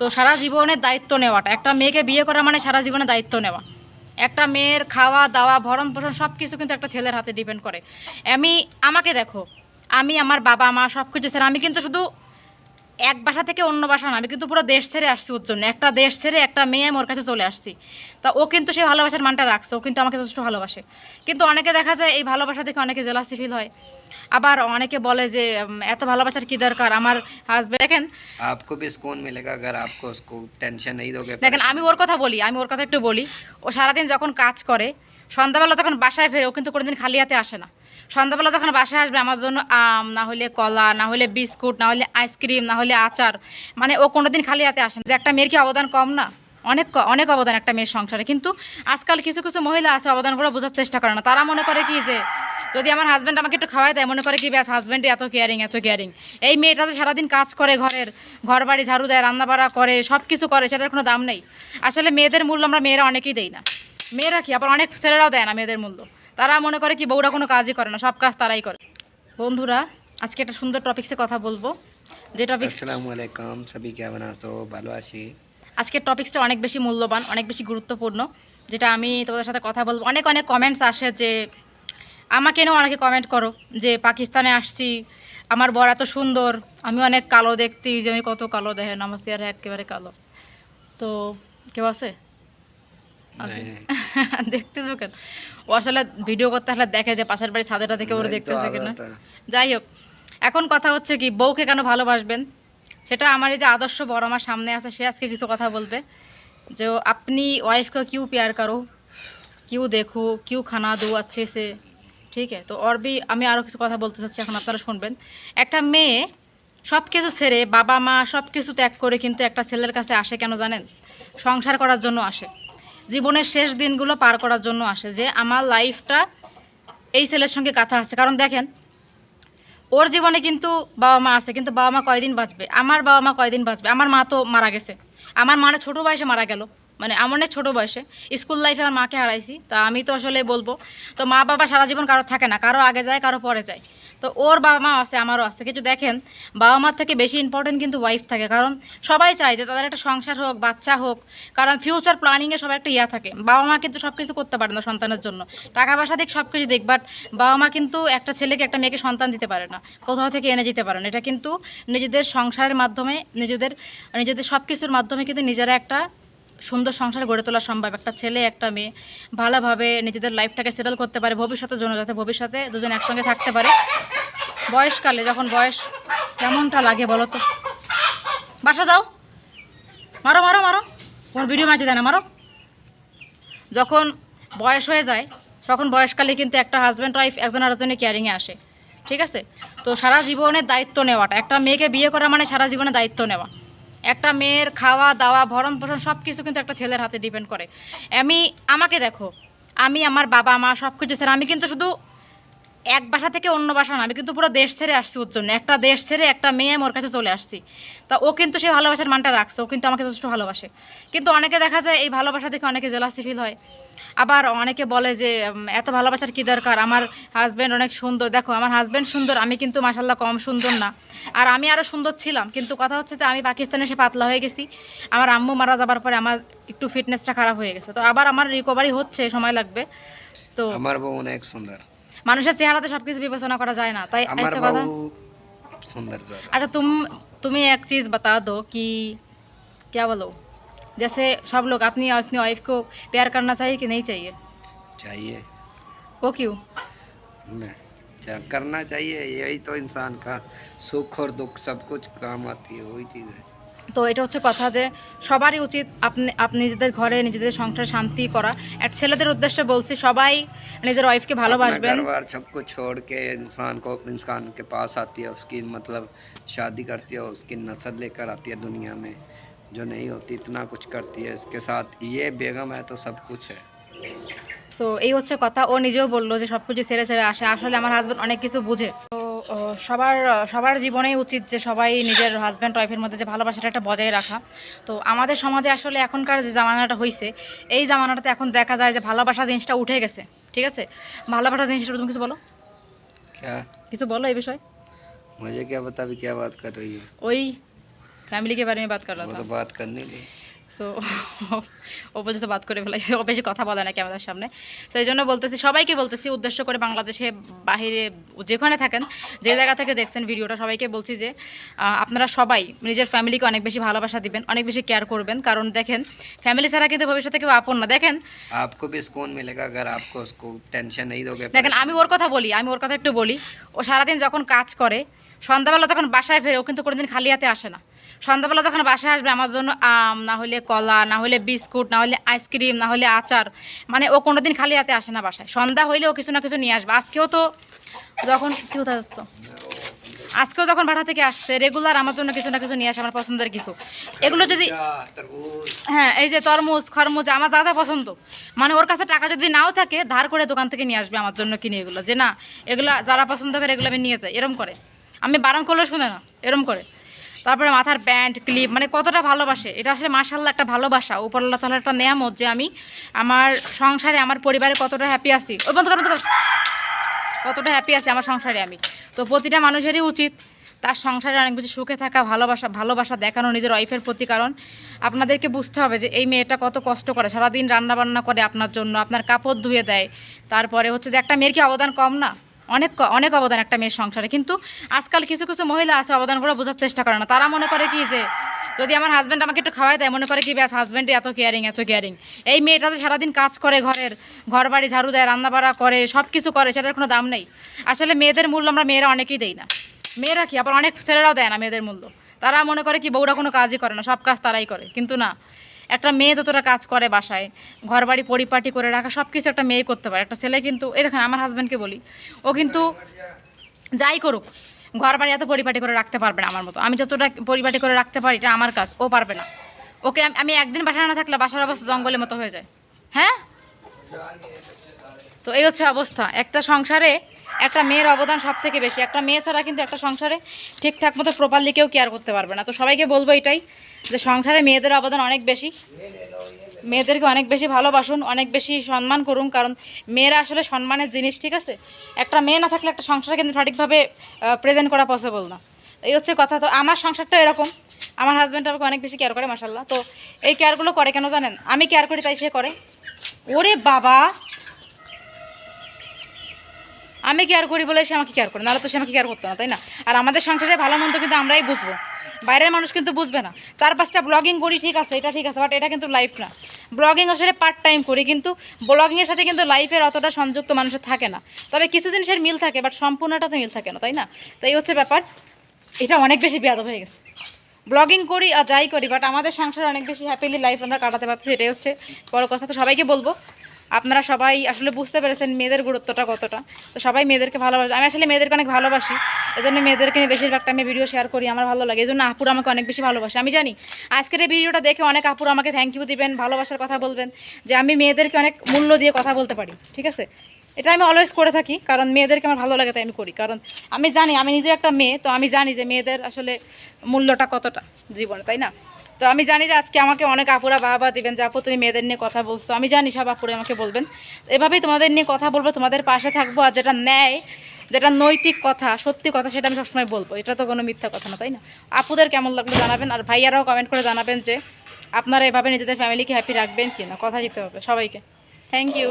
তো সারা জীবনের দায়িত্ব নেওয়াটা। একটা মেয়েকে বিয়ে করা মানে সারা জীবনে দায়িত্ব নেওয়া। একটা মেয়ের খাওয়া, দাওয়া, ভরণ পোষণ সব কিছু কিন্তু একটা ছেলের হাতে ডিপেন্ড করে। আমি, আমাকে দেখো, আমি, আমার বাবা মা সব কিছু ছেড়ে আমি কিন্তু শুধু এক বাসা থেকে অন্য বাসা না, আমি কিন্তু পুরো দেশ ছেড়ে আসছি ওর জন্য। একটা দেশ ছেড়ে একটা মেয়ে ওর কাছে চলে আসছি। তা ও কিন্তু সেই ভালোবাসার মানটা রাখছে, ও কিন্তু আমাকে যথেষ্ট ভালোবাসে। কিন্তু অনেকে দেখা যায় এই ভালোবাসা দেখে অনেকে জেলাসি ফিল হয়। আবার অনেকে বলে যে উম, এত ভালোবাসার কি দরকার আমার হাজব্যান্ড দেখেন आपको भी सुकून मिलेगा अगर आपको उसको टेंशन नहीं दोगे দেখেন আমি ওর কথা বলি আমি ওর কথা একটু বলি ও সারাদিন যখন কাজ করে সন্ধ্যাবেলা যখন বাসায় ফেরে ও কিন্তু কোনোদিন খালি হাতে আসে না সন্ধ্যাবেলা যখন বাসায় আসবে আমার জন্য আম না হলে কলা না হলে বিস্কুট না হলে আইসক্রিম না হলে আচার মানে ও কোনোদিন খালি হাতে আসে না যে একটা মেয়ের কি অবদান কম না অনেক অনেক অবদান একটা মেয়ের সংসারে। কিন্তু আজকাল কিছু কিছু মহিলা আছে অবদানগুলো বোঝার চেষ্টা করে না। তারা মনে করে কি যে, যদি আমার হাজব্যান্ড আমাকে একটু খাওয়াই তাই মনে করে কি, ব্যাস হাজব্যান্ডে এত কেয়ারিং এত কেয়ারিং এই মেয়েটা তো সারাদিন কাজ করে ঘরের ঘর বাড়ি ঝাড়ু দেয়, রান্নাবাড়া করে সব কিছু করে, সেটার কোনো দাম নেই। আসলে মেয়েদের মূল্য আমরা মেয়েরা অনেকেই দেই না। মেয়েরা কি? আবার অনেক ছেলেরাও দেয় না মেয়েদের মূল্য। তারা মনে করে কি, বউরা কোনো কাজই করে না, সব কাজ তারাই করে। বন্ধুরা, আজকে একটা সুন্দর টপিক্সে কথা বলব। যে টপিক আসসালামু আলাইকুম, সবাই কেমন আছো? ভালো আছি। আজকের টপিক্সটা অনেক বেশি মূল্যবান অনেক বেশি গুরুত্বপূর্ণ যেটা আমি তোমাদের সাথে কথা বলব। অনেক অনেক কমেন্টস আসে যে আমাকে নিয়েও অনেকে কমেন্ট করো যে পাকিস্তানে আসছি আমার বর এত সুন্দর আমি অনেক কালো দেখতে যে আমি কত কালো দেখেন আমার আর একেবারে কালো। তো কেউ আছে? দেখতেছো কেন? ও আসলে ভিডিও করতে হলে দেখে যে পাশের বাড়ি ছাদেটা থেকে ওরা দেখতেছে কিনা। যাই হোক এখন কথা হচ্ছে কি বউকে কেন ভালোবাসবেন? সেটা আমার এই যে আদর্শ বড় আমার সামনে আছে সে আজকে কিছু কথা বলবে যে আপনি वाइफ को क्यों प्यार करो क्यों देखो क्यों खाना दो अच्छे से ঠিক আছে তো और भी আমি আরও কিছু কথা বলতে চাচ্ছি এখন আপনারা শুনবেন একটা মেয়ে সব কিছু ছেড়ে বাবা মা সব কিছু ত্যাগ করে কিন্তু একটা ছেলের কাছে আসে কেন জানেন সংসার করার জন্য আসে জীবনের শেষ দিনগুলো পার করার জন্য আসে যে আমার লাইফটা এই ছেলের সঙ্গে কথা আছে কারণ দেখেন ওর জীবনে কিন্তু বাবা মা আছে, কিন্তু বাবা মা কয়দিন বাঁচবে? আমার বাবা মা কয়দিন বাঁচবে? আমার মা তো মারা গেছে। আমার মানে ছোটো বয়সে মারা গেল। মানে আমার অনেক ছোটো বয়সে। স্কুল লাইফে আমার মাকে হারাইছি। তা আমি তো আসলে বলব, তো মা বাবা সারা জীবন কারও থাকে না, কারও আগে যায়, কারও পরে যায়। তো ওর বাবা মা আছে, আমারও আছে। কিন্তু দেখেন, বাবা মার থেকে বেশি ইম্পর্টেন্ট কিন্তু ওয়াইফ থাকে। কারণ সবাই চায় যে তাদের একটা সংসার হোক, বাচ্চা হোক। কারণ ফিউচার প্ল্যানিংয়ে সবার একটা ইয়া থাকে। বাবা মা কিন্তু সব কিছু করতে পারে না সন্তানের জন্য। টাকা পয়সা দিক সব কিছু দিক বাট বাবা মা কিন্তু একটা ছেলেকে, একটা মেয়েকে সন্তান দিতে পারে না। কোথাও থেকে এনে দিতে পারে না। এটা কিন্তু নিজেদের সংসারের মাধ্যমে, নিজেদের নিজেদের সব কিছুর মাধ্যমে কিন্তু নিজেরা একটা সুন্দর সংসার গড়ে তোলা সম্ভব। একটা ছেলে, একটা মেয়ে ভালোভাবে নিজেদের লাইফটাকে সেটেল করতে পারে, ভবিষ্যতের জন্য যাতে ভবিষ্যতে দুজন একসঙ্গে থাকতে পারে। বয়সকালে যখন বয়স কেমনটা লাগে বলো তো? বাসা যাও। মারো মারো মারো। কোন ভিডিও মাঝে দেয় না, মারো। যখন বয়স হয়ে যায়, তখন বয়সকালে কিন্তু একটা হাজব্যান্ড ওয়াইফ একজন আরেকজনের কেয়ারিংয়ে আসে। ঠিক আছে? তো সারা জীবনের দায়িত্ব নেওয়াটা, একটা মেয়েকে বিয়ে করা মানে সারা জীবনে দায়িত্ব নেওয়া। একটা মেয়ের খাওয়া, দাওয়া, ভরণ পোষণ সব কিছু কিন্তু একটা ছেলের হাতে ডিপেন্ড করে। আমি, আমাকে দেখো, আমি, আমার বাবা, মা সব কিছু ছেড়ে, আমি কিন্তু শুধু এক বাসা থেকে অন্য বাসা না, আমি কিন্তু পুরো দেশ ছেড়ে আসছি ওর জন্য। একটা দেশ ছেড়ে একটা মেয়ে ওর কাছে চলে আসছি। তা ও কিন্তু সেই ভালোবাসার মানটা রাখছে, ও কিন্তু আমাকে যথেষ্ট ভালোবাসে। কিন্তু অনেকে দেখা যায় এই ভালোবাসা থেকে অনেকে জেলাসি ফিল হয়। আবার অনেকে বলে যে উম, এত ভালোবাসার কী দরকার আমার হাজব্যান্ড অনেক সুন্দর দেখো আমার হাজব্যান্ড সুন্দর আমি কিন্তু মাসাল্লাহ কম সুন্দর না আর আমি আরও সুন্দর ছিলাম কিন্তু কথা হচ্ছে যে আমি পাকিস্তানে এসে পাতলা হয়ে গেছি আমার আম্মু মারা যাবার পরে আমার একটু ফিটনেসটা খারাপ হয়ে গেছে তো আবার আমার রিকভারি হচ্ছে সময় লাগবে তো আমার বউ অনেক সুন্দর মানুষের চেহারাতে সবকিছু বিবেচনা করা যায় না তাই আমার আচ্ছা কথা বউ सुंदर जरा अच्छा तुम तुम्हें एक चीज़ बता दो कि क्या बोलो जैसे सब लोग अपनी अपनी वाइफ को प्यार करना चाहिए कि नहीं चाहिए चाहिए वो क्यों मैं क्या करना चाहिए यही तो इंसान का सुख और दुख सब कुछ काम आती है वही चीज़ है তো এটা হচ্ছে কথা যে সবারই উচিত আপনি আপনি নিজেদের ঘরে নিজেদের সংসার শান্তি করা এক ছেলেদের উদ্দেশ্যে বলছি সবাই নিজের ওয়াইফকে अपना ভালোবাসবেন घर बार सब कुछ छोड़ के इंसान को इंसान के पास आती है उसकी मतलब शादी करती है उसकी नस्ल लेकर आती है दुनिया में जो नहीं होती इतना कुछ करती है इसके साथ ये बेगम है तो सब कुछ है সো এই হচ্ছে কথা ও নিজেও বললো যে সব কিছু ছেড়ে ছেড়ে আসে আসলে আমার হাজব্যান্ড অনেক কিছু বুঝে তো ও, সবার সবার জীবনেই উচিত যে সবাই নিজের হাজব্যান্ড ওয়াইফের মধ্যে যে ভালোবাসাটা একটা বজায় রাখা তো আমাদের সমাজে আসলে এখনকার যে জামানাটা হয়েছে এই জামানাটাতে এখন দেখা যায় যে ভালোবাসা জিনিসটা উঠে গেছে ঠিক আছে ভালোবাসা জিনিসটা তুমি কিছু বলো क्या কিছু বলো এই বিষয়ে मुझे क्या पता अभी क्या बात कर रही है ওই फैमिली के बारे में बात कर रहा वो था तो बात करनी थी সো ও পর্যন্ত বাদ করে ফেলাইছে ও বেশি কথা বলে না ক্যামেরার সামনে তো এই জন্য বলতেছি সবাইকে বলতেছি উদ্দেশ্য করে বাংলাদেশে বাহিরে যেখানে থাকেন যে জায়গা থেকে দেখছেন ভিডিওটা সবাইকে বলছি যে আহ, আপনারা সবাই নিজের ফ্যামিলিকে অনেক বেশি ভালোবাসা দিবেন অনেক বেশি কেয়ার করবেন কারণ দেখেন ফ্যামিলি ছাড়া কিন্তু ভবিষ্যতে কেউ আপন না দেখেন आपको भी सुकून मिलेगा अगर आपको उसको टेंशन नहीं दोगे দেখেন আমি ওর কথা বলি আমি ওর কথা একটু বলি ও সারাদিন যখন কাজ করে সন্ধ্যাবেলা যখন বাসায় ফেরে ও কিন্তু কোনোদিন খালি হাতে আসে না সন্ধ্যাবেলা যখন বাসায় আসবে আমার জন্য আম না হলে কলা না হলে বিস্কুট না হলে আইসক্রিম না হলে আচার মানে ও কোনো দিন খালি হাতে আসে না বাসায়। সন্ধ্যা হইলে ও কিছু না কিছু নিয়ে আসবে। আজকেও তো যখন কি কোথায় যাচ্ছ? আজকেও যখন ভাড়া থেকে আসছে রেগুলার আমার জন্য কিছু না কিছু নিয়ে আসে আমার পছন্দের কিছু। এগুলো যদি আচ্ছা, হ্যাঁ এই যে তরমুজ খরমুজ আমার যা যা পছন্দ। মানে ওর কাছে টাকা যদি নাও থাকে ধার করে দোকান থেকে নিয়ে আসবে আমার জন্য কিনে এগুলো। যে না এগুলো যারা পছন্দ করে এগুলো আমি নিয়ে যাই এরম করে। আমি বারণ করলে শুনে না এরম করে। তারপরে মাথার ব্যান্ড ক্লিপ মানে কতটা ভালোবাসে। এটা আসলে মাসাল্লাহ একটা ভালোবাসা। উপর আল্লাহ তালার একটা নেয়ামত যে আমি আমার সংসারে আমার পরিবারে কতটা হ্যাপি আছি। ওই বন্ধ কতটা হ্যাপি আছি আমার সংসারে আমি। তো প্রতিটা মানুষেরই উচিত তার সংসারে অনেক বেশি সুখে থাকা, ভালোবাসা ভালোবাসা দেখানো নিজের ওয়াইফের প্রতি। কারণ আপনাদেরকে বুঝতে হবে যে এই মেয়েটা কত কষ্ট করে, সারাদিন রান্নাবান্না করে আপনার জন্য, আপনার কাপড় ধুয়ে দেয়, তারপরে হচ্ছে যে একটা মেয়ের কি অবদান কম না? অনেক অনেক অবদান একটা মেয়ের সংসারে। কিন্তু আজকাল কিছু কিছু মহিলা আছে, অবদানগুলো বোঝার চেষ্টা করে না। তারা মনে করে কি যে, যদি আমার হাজব্যান্ড আমাকে একটু খাওয়াই দেয়, মনে করে কি, ব্যাস হাজব্যান্ডই এত কেয়ারিং এত কেয়ারিং এই মেয়েটা তো সারাদিন কাজ করে ঘরের ঘর বাড়ি ঝাড়ু দেয়, রান্নাবাড়া করে সব কিছু করে, সেটার কোনো দাম নেই। আসলে মেয়েদের মূল্য আমরা মেয়েরা অনেকেই দেই না। মেয়েরা কি? আবার অনেক ছেলেরাও দেয় না মেয়েদের মূল্য। তারা মনে করে কি, বউরা কোনো কাজই করে না, সব কাজ তারাই করে। কিন্তু না একটা মেয়ে যতটা কাজ করে বাসায় ঘর বাড়ি পরিপাটি করে রাখা সব কিছু একটা মেয়ে করতে পারে। একটা ছেলে কিন্তু, এই দেখেন আমার হাজব্যান্ডকে বলি, ও কিন্তু যাই করুক ঘর বাড়ি এত পরিপাটি করে রাখতে পারবে না আমার মতো। আমি যতটা পরিপাটি করে রাখতে পারি, এটা আমার কাজ, ও পারবে না। ওকে আমি একদিন বাসায় না থাকলে বাসার অবস্থা জঙ্গলের মতো হয়ে যায়। হ্যাঁ? তো এই হচ্ছে অবস্থা। একটা সংসারে একটা মেয়ের অবদান সব থেকে বেশি। একটা মেয়ে ছাড়া কিন্তু একটা সংসারে ঠিকঠাক মতো প্রপারলি কেউ কেয়ার করতে পারবে না। তো সবাইকে বলব এটাই যে সংসারে মেয়েদের অবদান অনেক বেশি। মেয়েদেরকে অনেক বেশি ভালোবাসুন, অনেক বেশি সম্মান করুন, কারণ মেয়েরা আসলে সম্মানের জিনিস, ঠিক আছে? একটা মেয়ে না থাকলে একটা সংসার কিন্তু সঠিকভাবে প্রেজেন্ট করা পসিবল না। এই হচ্ছে কথা। তো আমার সংসারটা এরকম। আমার হাজব্যান্ড আমাকে অনেক বেশি কেয়ার করে মাসাল্লাহ তো এই কেয়ারগুলো করে কেন জানেন? আমি কেয়ার করি, তাই সে করে। ওরে বাবা! আমি কেয়ার করি বলে সে আমাকে কেয়ার করে, নাহলে তো সে আমাকে কেয়ার করতো না, তাই না? আর আমাদের সংসারে ভালো মন্দ কিন্তু আমরাই বুঝব। বাইরের মানুষ কিন্তু বুঝবে না। চার পাঁচটা ব্লগিং করি ঠিক আছে, এটা ঠিক আছে বাট এটা কিন্তু লাইফ না। ব্লগিং আসলে পার্ট টাইম করি, কিন্তু ব্লগিংয়ের সাথে কিন্তু লাইফের অতটা সংযুক্ত মানুষের থাকে না। তবে কিছু জিনিসের মিল থাকে বাট সম্পূর্ণটা তো মিল থাকে না, তাই না? তো এই হচ্ছে ব্যাপার। এটা অনেক বেশি বেয়াদব হয়ে গেছে। ব্লগিং করি আর যাই করি বাট আমাদের সংসারে অনেক বেশি হ্যাপিলি লাইফ আমরা কাটাতে পারছি এটাই হচ্ছে বড় কথা। তো সবাইকে বলব আপনারা সবাই আসলে বুঝতে পেরেছেন মেয়েদের গুরুত্বটা কতটা। তো সবাই মেয়েদেরকে ভালোবাসি। আমি আসলে মেয়েদেরকে অনেক ভালোবাসি। এজন্য মেয়েদেরকে নিয়ে বেশিরভাগটা আমি ভিডিও শেয়ার করি, আমার ভালো লাগে। এই জন্য আপুর আমাকে অনেক বেশি ভালোবাসে। আমি জানি, আজকের এই ভিডিওটা দেখে অনেক আপুর আমাকে থ্যাংক ইউ দিবেন, ভালোবাসার কথা বলবেন, যে আমি মেয়েদেরকে অনেক মূল্য দিয়ে কথা বলতে পারি। ঠিক আছে? এটা আমি অলওয়েজ করে থাকি, কারণ মেয়েদেরকে আমার ভালো লাগে তাই আমি করি। কারণ আমি জানি, আমি নিজে একটা মেয়ে, তো আমি জানি যে মেয়েদের আসলে মূল্যটা কতটা জীবনে, তাই না? তো আমি জানি যে আজকে আমাকে অনেক আপুরা বাবা দিবেন যে আপু, তুমি মেয়েদের নিয়ে কথা বলছো। আমি জানি সব আপুরে আমাকে বলবেন। এভাবেই তোমাদের নিয়ে কথা বলব, তোমাদের পাশে থাকব আর যেটা ন্যায়, যেটা নৈতিক কথা, সত্যি কথা সেটা আমি সবসময় বলব। এটা তো কোনো মিথ্যা কথা না, তাই না? আপুদের কেমন লাগল জানাবেন আর ভাইয়ারাও কমেন্ট করে জানাবেন যে আপনারা এভাবে নিজেদের ফ্যামিলিকে হ্যাপি রাখবেন কি না কথা দিতে হবে সবাইকে। Thank you